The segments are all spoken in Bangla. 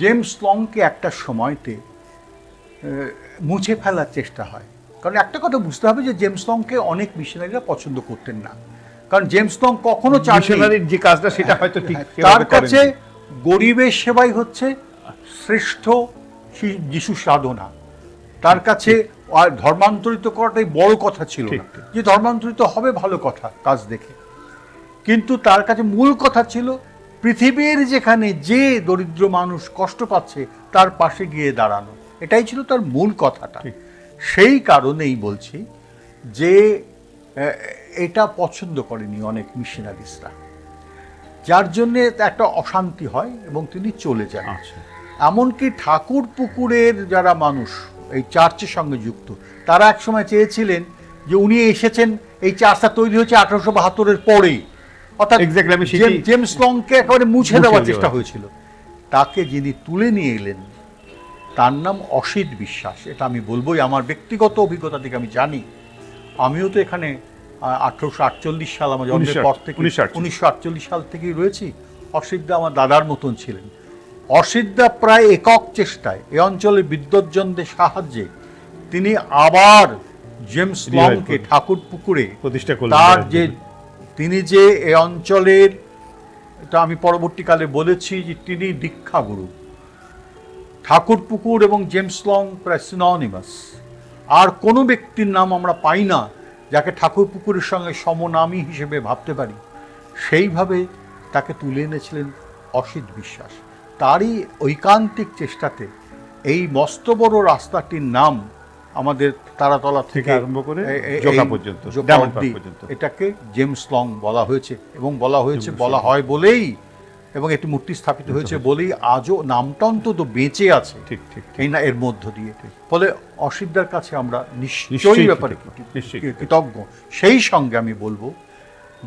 জেমস লংকে একটা সময়তে মুছে ফেলার চেষ্টা হয়। কারণ একটা কথা বুঝতে হবে যে জেমস লংকে অনেক মিশনারিরা পছন্দ করতেন না। কারণ জেমস লং কখনো মিশনারির যে কাজটা সেটা হয়তো ঠিক হ্যাঁ, তার কাছে গরিবের সেবাই হচ্ছে শ্রেষ্ঠ যিশু সাধনা। তার কাছে আর ধর্মান্তরিত করাটাই বড় কথা ছিল। যে ধর্মান্তরিত হবে ভালো কথা কাজ দেখে। কিন্তু তার কাছে মূল কথা ছিল পৃথিবীর যেখানে যে দরিদ্র মানুষ কষ্ট পাচ্ছে তার পাশে গিয়ে দাঁড়ানো। এটাই ছিল তার মূল কথাটা। সেই কারণেই বলছি যে এটা পছন্দ করেনি অনেক মিশনারিসরা। যার জন্যে একটা অশান্তি হয় এবং তিনি চলে যান। আচ্ছা। এমনকি ঠাকুর পুকুরের যারা মানুষ এই চার্চের সঙ্গে যুক্ত। তারা একসময় চেয়েছিলেন যে উনি এসেছেন এই চার্চটা তৈরি হয়েছে আঠারোশো বাহাত্তরের পরেই অর্থাৎ জেমস লংকে একেবারে মুছে মুছে দেওয়ার চেষ্টা হয়েছিল। তাকে যিনি তুলে নিয়ে এলেন তার নাম অসিত বিশ্বাস। এটা আমি বলবোই আমার ব্যক্তিগত অভিজ্ঞতা থেকে আমি জানি। আমিও তো এখানে আঠারোশো আটচল্লিশ সাল আমার জন্মের পর থেকে উনিশশো আটচল্লিশ সাল থেকেই রয়েছি। অসিতদা আমার দাদার মতন ছিলেন। অসিতদা প্রায় একক চেষ্টায় এ অঞ্চলের বিদ্যুৎজনদের সাহায্যে তিনি আবার জেমস লংকে ঠাকুর পুকুরে প্রতিষ্ঠা করলেন তার যে তিনি যে এ অঞ্চলের এটা আমি পরবর্তীকালে বলেছি যে তিনি দীক্ষাগুরু। ঠাকুরপুকুর এবং জেমস লং প্রায় সিননিমাস আর কোনো ব্যক্তির নাম আমরা পাই না যাকে ঠাকুরপুকুরের সঙ্গে সমনামী হিসেবে ভাবতে পারি। সেইভাবে তাকে তুলে এনেছিলেন অসিত বিশ্বাস। তারই ঐকান্তিক চেষ্টাতে এই মস্ত বড় রাস্তাটির নাম আমাদের তারাতলা থেকে আরম্ভ করে জোকা পর্যন্ত। এটাকে জেমস লং বলা হয়েছে এবং বলা হয়েছে বলা হয় বলেই এবং একটি মূর্তি স্থাপিত হয়েছে বলেই আজও নামটা অন্তত বেঁচে আছে ঠিক ঠিক। এই না এর মধ্য দিয়ে। ফলে অসিদ্ধার কাছে আমরা নিশ্চয়ই ব্যাপারে কৃতজ্ঞ, কৃতজ্ঞ। সেই সঙ্গে আমি বলব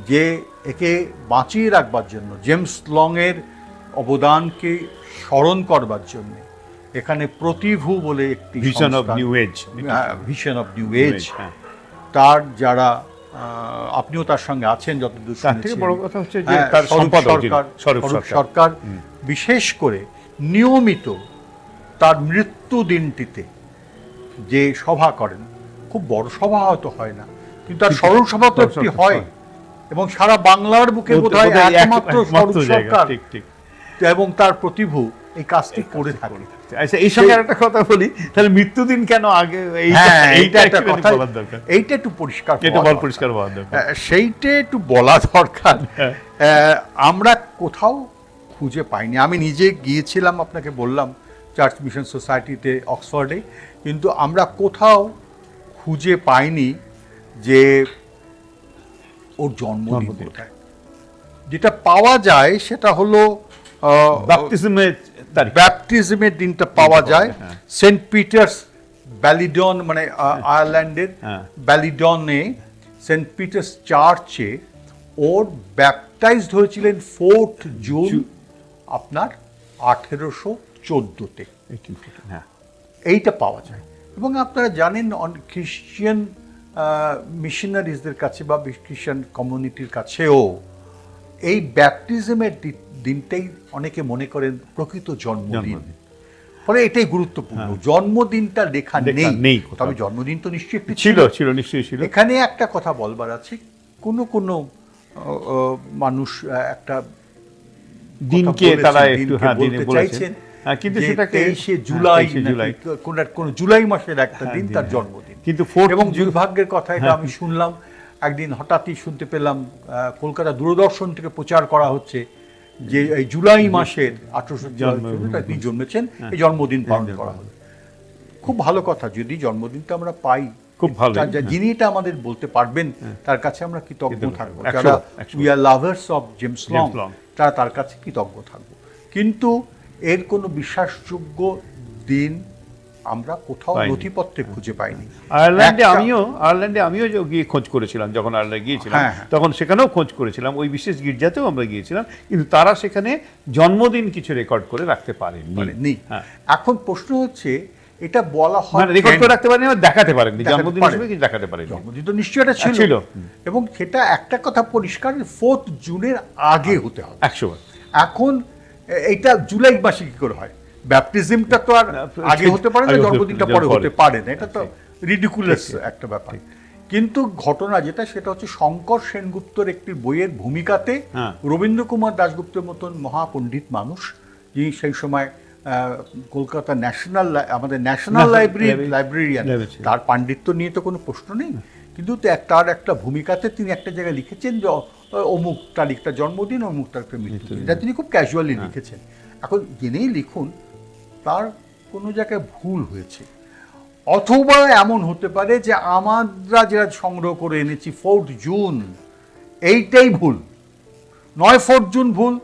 যে একে বাঁচিয়ে রাখবার জন্য জেমস লং এর অবদানকে স্মরণ করবার জন্য। এখানে প্রতিভু বলে একটি vision of new age vision of new age. তার যারা আপনিও তার সঙ্গে আছেন যতদূর থেকে বড় কথা হচ্ছে যে হ্যাঁ, তার সরকার বিশেষ করে নিয়মিত তার মৃত্যু দিনটিতে যে সভা করেন খুব বড় সভা হয়তো হয় না কিন্তু তার স্মরণ সভা তো একটি হয়। এবং সারা বাংলার বুকে বোধ হয় একমাত্র সরকার। এবং তার প্রতিভু এই কাজটি করে থাকে। আচ্ছা এই সঙ্গে একটা কথা বলি তাহলে মৃত্যুদিন কেন আগে এইটা হ্যাঁ একটা কথা বলার দরকার। এইটা একটু পরিষ্কার এটা বল পরিষ্কার দরকার। সেইটা একটু বলা দরকার। হ্যাঁ। আমরা কোথাও খুঁজে পাইনি। আমি নিজে গিয়েছিলাম আপনাকে বললাম চার্চ মিশন সোসাইটিতে অক্সফোর্ডে কিন্তু আমরা কোথাও খুঁজে পাইনি যে ওর জন্মদিন। কোথায়। যেটা পাওয়া যায় সেটা হলো তারিখ। ব্যাপটিজমের দিনটা পাওয়া যায়। সেন্ট পিটার্স ব্যালিডন মানে আয়ারল্যান্ডের। ব্যালিডনে সেন্ট পিটার্স চার্চে ওর ব্যাপটাইজড হয়েছিলেন ফোর্থ জুন আপনার আঠেরোশো চোদ্দোতে। 1814 হ্যাঁ। এইটা পাওয়া যায়। এবং আপনারা জানেন খ্রিশ্চিয়ান মিশনারিজদের কাছে বা খ্রিশ্চান কমিউনিটির কাছেও এই ব্যাপটিজমের দিনটাই অনেকে মনে করেন প্রকৃত জন্মদিন। ফলে এটাই গুরুত্বপূর্ণ। জন্মদিনটা লেখা নেই। তবে জন্মদিন তো নিশ্চয়ই একটি ছিল ছিল। নিশ্চয়ই ছিল। এখানে একটা কথা বলবার আছে। কোনো কোনো মানুষ একটা দিনকে তারা একটু হ্যাঁ দিনে বলেছেন। হ্যাঁ, কিন্তু যে সেটাকে তেইশে জুলাই হ্যাঁ, 23শে জুলাই। কোন জুলাই মাসের একটা হ্যাঁ, দিন তার হ্যাঁ। জন্মদিন। কিন্তু এবং দুর্ভাগ্যের কথা এটা হ্যাঁ। আমি শুনলাম একদিন হঠাৎই শুনতে পেলাম কলকাতা দূরদর্শন থেকে প্রচার করা হচ্ছে যে এই জুলাই মাসের আঠারোশো তিনি জন্মেছেন এই জন্মদিন পালন করা হলো খুব ভালো কথা যদি জন্মদিনটা আমরা পাই খুব ভালো, হ্যাঁ। যিনি এটা আমাদের বলতে পারবেন তার কাছে আমরা কৃতজ্ঞ থাকব। যারা। We are lovers of James James Long. তারা তার কাছে কৃতজ্ঞ থাকব। কিন্তু এর কোনো বিশ্বাসযোগ্য দিন আমরা কোথাও। নথিপত্রে খুঁজে পাইনি। আয়ারল্যান্ডে আমিও আয়ারল্যান্ডে আমিও গিয়ে খোঁজ করেছিলাম যখন আয়ারল্যান্ডে গিয়েছিলাম হ্যাঁ, হ্যাঁ। তখন সেখানেও খোঁজ করেছিলাম ওই বিশেষ গির্জাতেও আমরা গিয়েছিলাম কিন্তু তারা সেখানে জন্মদিন কিছু রেকর্ড করে রাখতে পারেননি। হ্যাঁ। এখন প্রশ্ন হচ্ছে এটা বলা হয় মানে রেকর্ড করে রাখতে পারেনি দেখাতে পারেন জন্মদিন হিসেবে কিছু দেখাতে পারেন জন্মদিন তো নিশ্চয়ই এটা ছিল। এবং সেটা একটা কথা পরিষ্কার ফোর্থ জুনের আগে হতে হবে। একশো এখন এইটা জুলাই মাসে কি করে হয়? ব্যাপটিজমটা তো আর আগে হতে পারে না জন্মদিনটা পরে। হতে পারে। না। এটা তো রিডিকুলাস একটা ব্যাপার। কিন্তু ঘটনা যেটা সেটা হচ্ছে শঙ্কর সেনগুপ্তর একটি বইয়ের ভূমিকাতে হ্যাঁ। রবীন্দ্র কুমার দাশগুপ্তের মতন মহাপণ্ডিত মানুষ যিনি সেই সময় কলকাতা ন্যাশনাল আমাদের ন্যাশনাল লাইব্রেরি লাইব্রেরিয়ান। তার পাণ্ডিত্য নিয়ে তো কোনো প্রশ্ন নেই। কিন্তু তার একটা ভূমিকাতে তিনি একটা জায়গায় লিখেছেন যে অমুক তারিখটা জন্মদিন অমুক তারিখটা মৃত্যুদিন। এটা তিনি খুব ক্যাজুয়ালি লিখেছেন। এখন জেনেই লিখুন তার কোনো জায়গায় ভুল হয়েছে। অথবা এমন হতে পারে যে আমরা যেটা সংগ্রহ করে এনেছি ফোর্থ জুন এইটাই ভুল। নয় ফোর্থ জুন ভুল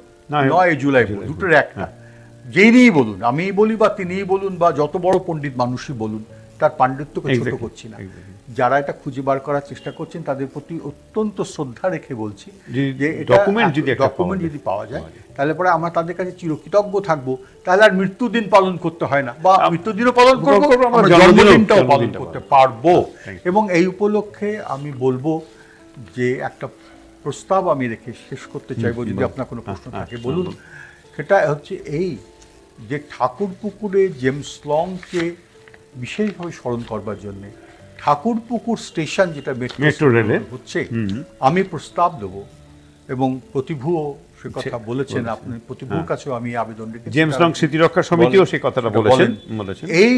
নয়- জুলাই ভুল দুটোর একটা যিনিই বলুন আমি বলি বা তিনিই বলুন বা যত বড় পণ্ডিত মানুষই বলুন তার পাণ্ডিত্যকে ছোট করছি না. যারা এটা খুঁজে বার করার চেষ্টা করছেন তাদের প্রতি অত্যন্ত শ্রদ্ধা রেখে বলছি যে- document যদি ডকুমেন্ট পাওয়া যদি পাওয়া যায় তাহলে পরে আমরা তাদের কাছে চিরকৃতজ্ঞ থাকব। তাহলে আর মৃত্যুদিন পালন করতে হয় না বা মৃত্যুদিনও পালন করব আমরা জন্মদিনটাও পালন করতে পারব। এবং এই উপলক্ষে আমি বলব যে একটা প্রস্তাব আমি রেখে শেষ করতে চাইব যদি আপনার কোনো প্রশ্ন থাকে। হ্যাঁ, বলুন সেটা হচ্ছে এই যে ঠাকুর পুকুরে জেমস লংকে বিশেষভাবে স্মরণ করবার জন্য ঠাকুর পুকুর স্টেশন যেটা মেট্রো রেলে। হচ্ছে আমি প্রস্তাব দেব এবং প্রতিভুও সে কথা বলেছেন আপনি প্রতিভুর কাছেও আমি আবেদন রেখেছি জেমস লং স্মৃতিরক্ষা সমিতিও সেই কথাটা বলেছেন এই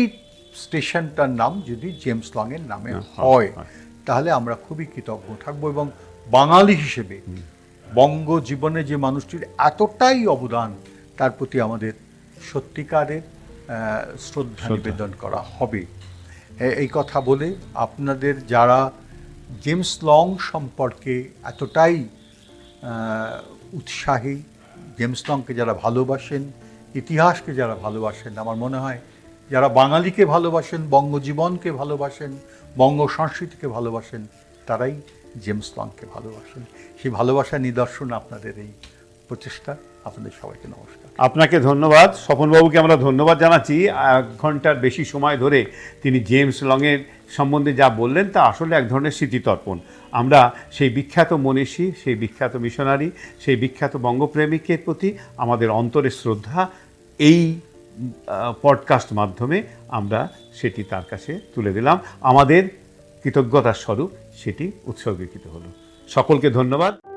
স্টেশনটার নাম যদি জেমস লং এর নামে হ্যাঁ, হয় হয়। তাহলে আমরা খুবই কৃতজ্ঞ থাকব এবং বাঙালি হিসেবে বঙ্গ জীবনে যে মানুষটির এতটাই অবদান তার প্রতি আমাদের সত্যিকারের শ্রদ্ধা। নিবেদন করা হবে। এই কথা বলে আপনাদের যারা জেমস লং সম্পর্কে এতটাই উৎসাহী, জেমস লংকে যারা ভালোবাসেন, ইতিহাসকে যারা ভালোবাসেন, আমার মনে হয় যারা বাঙালিকে ভালোবাসেন, বঙ্গজীবনকে ভালোবাসেন বঙ্গ সংস্কৃতিকে ভালোবাসেন, তারাই জেমস লংকে ভালোবাসেন। সেই ভালোবাসার নিদর্শন আপনাদের এই প্রচেষ্টা আপনাদের সবাইকে নমস্কার। আপনাকে ধন্যবাদ। স্বপনবাবুকে আমরা ধন্যবাদ জানাচ্ছি। এক ঘণ্টার বেশি সময় ধরে তিনি জেমস লংয়ের সম্বন্ধে যা বললেন তা আসলে এক ধরনের স্মৃতিতর্পণ। আমরা সেই বিখ্যাত মনীষী, সেই বিখ্যাত মিশনারি, সেই বিখ্যাত বঙ্গপ্রেমিকের প্রতি আমাদের অন্তরের শ্রদ্ধা, এই পডকাস্ট মাধ্যমে আমরা সেটি তার কাছে তুলে দিলাম। আমাদের কৃতজ্ঞতার স্বরূপ সেটি উৎসর্গীকৃত হলো। সকলকে ধন্যবাদ।